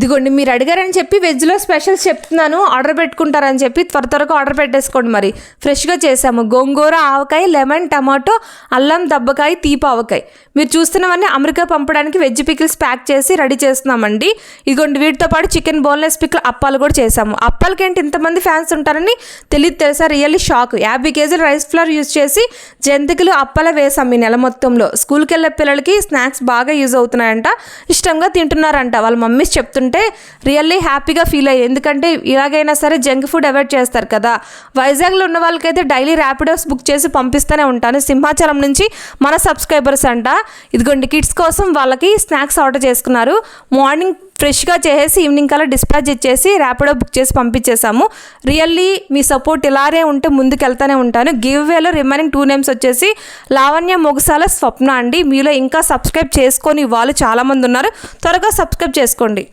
ఇదిగోండి మీరు అడిగారని చెప్పి వెజ్లో స్పెషల్స్ చెప్తున్నాను. ఆర్డర్ పెట్టుకుంటారని చెప్పి త్వర త్వరగా ఆర్డర్ పెట్టేసుకోండి మరి. ఫ్రెష్గా చేసాము గోంగూర ఆవకాయ లెమన్ టమాటో అల్లం దబ్బకాయ తీపి ఆవకాయ. మీరు చూస్తున్నవన్నీ అమెరికా పంపడానికి వెజ్ పికిల్స్ ప్యాక్ చేసి రెడీ చేస్తున్నామండి. ఇదిగోండి వీటితో పాటు చికెన్ బోన్లెస్ పికిల్ అప్పాలు కూడా చేసాము అప్పాలకి ఏంటి ఇంతమంది ఫ్యాన్స్ ఉంటారని తెలియదు తెలుసా? Really shock. యాభై కేజీలు రైస్ ఫ్లవర్ యూజ్ చేసి జంతికలు అప్పాలే వేసాం ఈ నెల మొత్తంలో. స్కూల్కి వెళ్ళే పిల్లలకి స్నాక్స్ బాగా యూజ్ అవుతున్నాయంట. ఇష్టంగా తింటున్నారంట. వాళ్ళ మమ్మీస్ అంటే రియల్లీ హ్యాపీగా ఫీల్ అయ్యి. ఎందుకంటే ఇలాగైనా సరే జంక్ ఫుడ్ అవాయిడ్ చేస్తారు కదా. వైజాగ్లో ఉన్న వాళ్ళకైతే డైలీ ర్యాపిడోస్ బుక్ చేసి పంపిస్తూనే ఉంటాను. సింహాచలం నుంచి మన సబ్స్క్రైబర్స్ అంట. ఇదిగోండి కిడ్స్ కోసం వాళ్ళకి స్నాక్స్ ఆర్డర్ చేసుకున్నారు. మార్నింగ్ ఫ్రెష్గా చేసేసి ఈవినింగ్ కల్లా డిస్పాచ్ ఇచ్చేసి ర్యాపిడో బుక్ చేసి పంపించేసాము రియల్లీ మీ సపోర్ట్ ఇలానే ఉంటే ముందుకు వెళ్తానే ఉంటాను. గివ్ వేలో రిమైనింగ్ టూ నేమ్స్ వచ్చేసి లావణ్య మొగసాల స్వప్న అండి. మీలో ఇంకా సబ్స్క్రైబ్ చేసుకొని వాళ్ళు చాలామంది ఉన్నారు. త్వరగా సబ్స్క్రైబ్ చేసుకోండి.